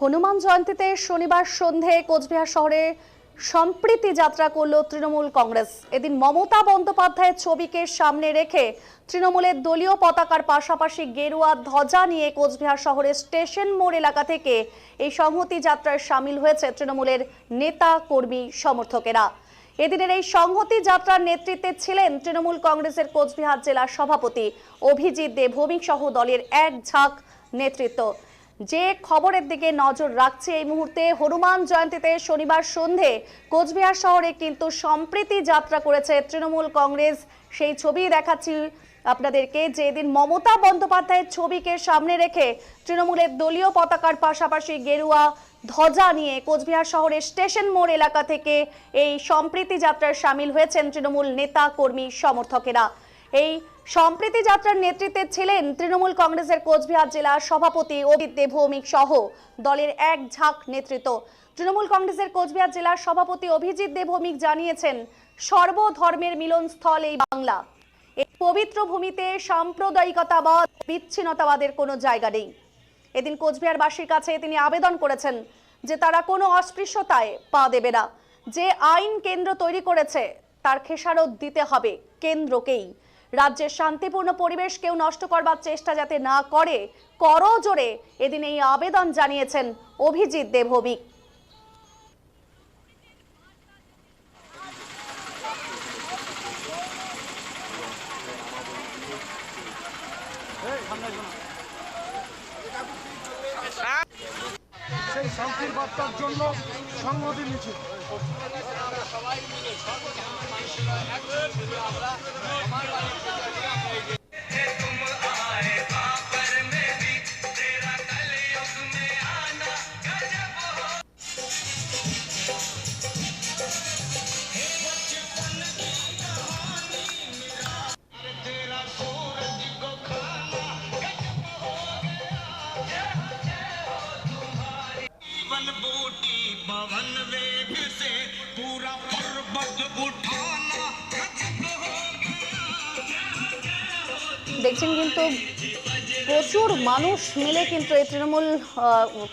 হনুমান জয়ন্তীতে শনিবার সন্ধে কোচবিহার শহরে সম্প্রীতি যাত্রা করল তৃণমূল কংগ্রেস। এদিন মমতা বন্দ্যোপাধ্যায়ের ছবিকে সামনে রেখে তৃণমূলের দলীয় পতাকার পাশাপাশি গেরুয়া ধ্বজা নিয়ে কোচবিহার শহরের স্টেশন মোড় এলাকা থেকে এই সংহতি যাত্রায় সামিল হয়েছে তৃণমূলের নেতা, কর্মী, সমর্থকেরা। এদিনের এই সংহতি যাত্রার নেতৃত্বে ছিলেন তৃণমূল কংগ্রেসের কোচবিহার জেলার সভাপতি অভিজিৎ দে ভৌমিক সহ দলের এক ঝাঁক নেতৃত্ব। যে খবরের দিকে নজর রাখছে এই মুহূর্তে হনুমান জয়ন্তীতে শনিবার সন্ধে কোচবিহার শহরে কিন্তু সম্প্রীতি যাত্রা করেছে তৃণমূল কংগ্রেস। সেই ছবি দেখাচ্ছি আপনাদেরকে। যেদিন মমতা বন্দ্যোপাধ্যায়ের ছবিকে সামনে রেখে তৃণমূলের দলীয় পতাকার পাশাপাশি গেরুয়া ধ্বজা নিয়ে কোচবিহার শহরের স্টেশন মোড় এলাকা থেকে এই সম্প্রীতি যাত্রায় সামিল হয়েছেন তৃণমূল নেতা কর্মী সমর্থকেরা। এই সম্প্রীতি যাত্রার নেতৃত্বে ছিলেন তৃণমূল কংগ্রেসের কোচবিহার জেলার সভাপতি অভিত দেবভৌমিক সহ দলের এক ঝাঁক নেতৃত্ব। তৃণমূল কংগ্রেসের কোচবিহার জেলার সভাপতি অভিজিৎ দেবভৌমিক জানিয়েছেন, সর্বধর্মের মিলনস্থল এই বাংলা। এই পবিত্র ভূমিতে সাম্প্রদায়িকতাবাদ, বিচ্ছিন্নতাবাদের কোনো জায়গা নেই। এদিন কোচবিহারবাসীর কাছে তিনি আবেদন করেছেন যে তারা কোনো অস্পৃশ্যতায় পা দেবে না। যে আইন কেন্দ্র তৈরি করেছে, তার খেসারত দিতে হবে, কেন্দ্রকেই। রাজ্যের শান্তিপূর্ণ পরিবেশ কেউ নষ্ট করবার চেষ্টা যাতে না করে করজোরে এদিন এই আবেদন জানিয়েছেন অভিজিৎ দেবভৌমিক। সেই শান্তির বার্তার জন্য সংহতি মিছিল पवन वेग से पूरा पर्वत उठाना দেখছেন কিন্তু প্রচুর মানুষ মিলে কিন্তু এই তৃণমূল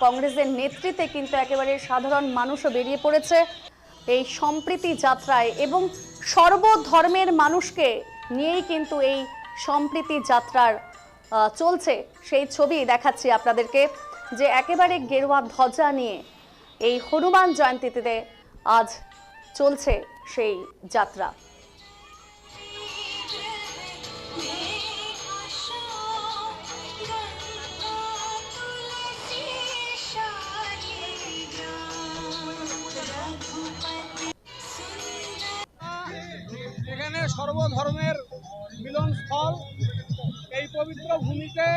কংগ্রেসের নেতৃত্বে কিন্তু একেবারে সাধারণ মানুষও বেরিয়ে পড়েছে এই সম্প্রীতি যাত্রায় এবং সর্বধর্মের মানুষকে নিয়েই কিন্তু এই সম্প্রীতি যাত্রার চলছে। সেই ছবি দেখাচ্ছি আপনাদেরকে যে একেবারে গেরুয়া ধ্বজা নিয়ে এই হনুমান জয়ন্তীতে আজ চলছে সেই যাত্রা। সর্বধর্মের মিলনস্থল। এই পবিত্র ভূমিতে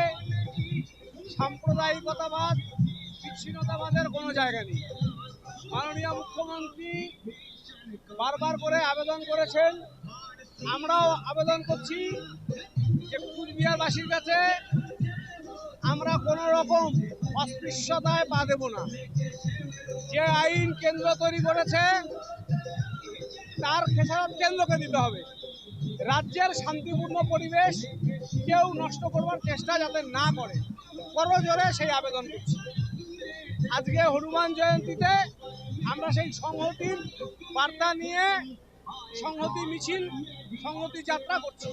সাম্প্রদায়িকতাবাদ, বিচ্ছিন্নতাবাদের কোনো জায়গা নেই। মাননীয় মুখ্যমন্ত্রী বারবার করে আবেদন করেছেন। আমরাও আবেদন করছি যে কুচবিহারবাসীর কাছে আমরা কোনো রকম অস্পৃশ্যতায় পা দেব না। যে আইন কেন্দ্র তৈরি করেছে, তার খেসারত কেন্দ্রকে দিতে হবে। রাজ্যের শান্তিপূর্ণ পরিবেশ কেউ নষ্ট করবার চেষ্টা যাতে না করে করজোরে সেই আবেদন করছি। আজকে হনুমান জয়ন্তীতে আমরা সেই সংহতির বার্তা নিয়ে সংহতি মিছিল, সংহতি যাত্রা করছি।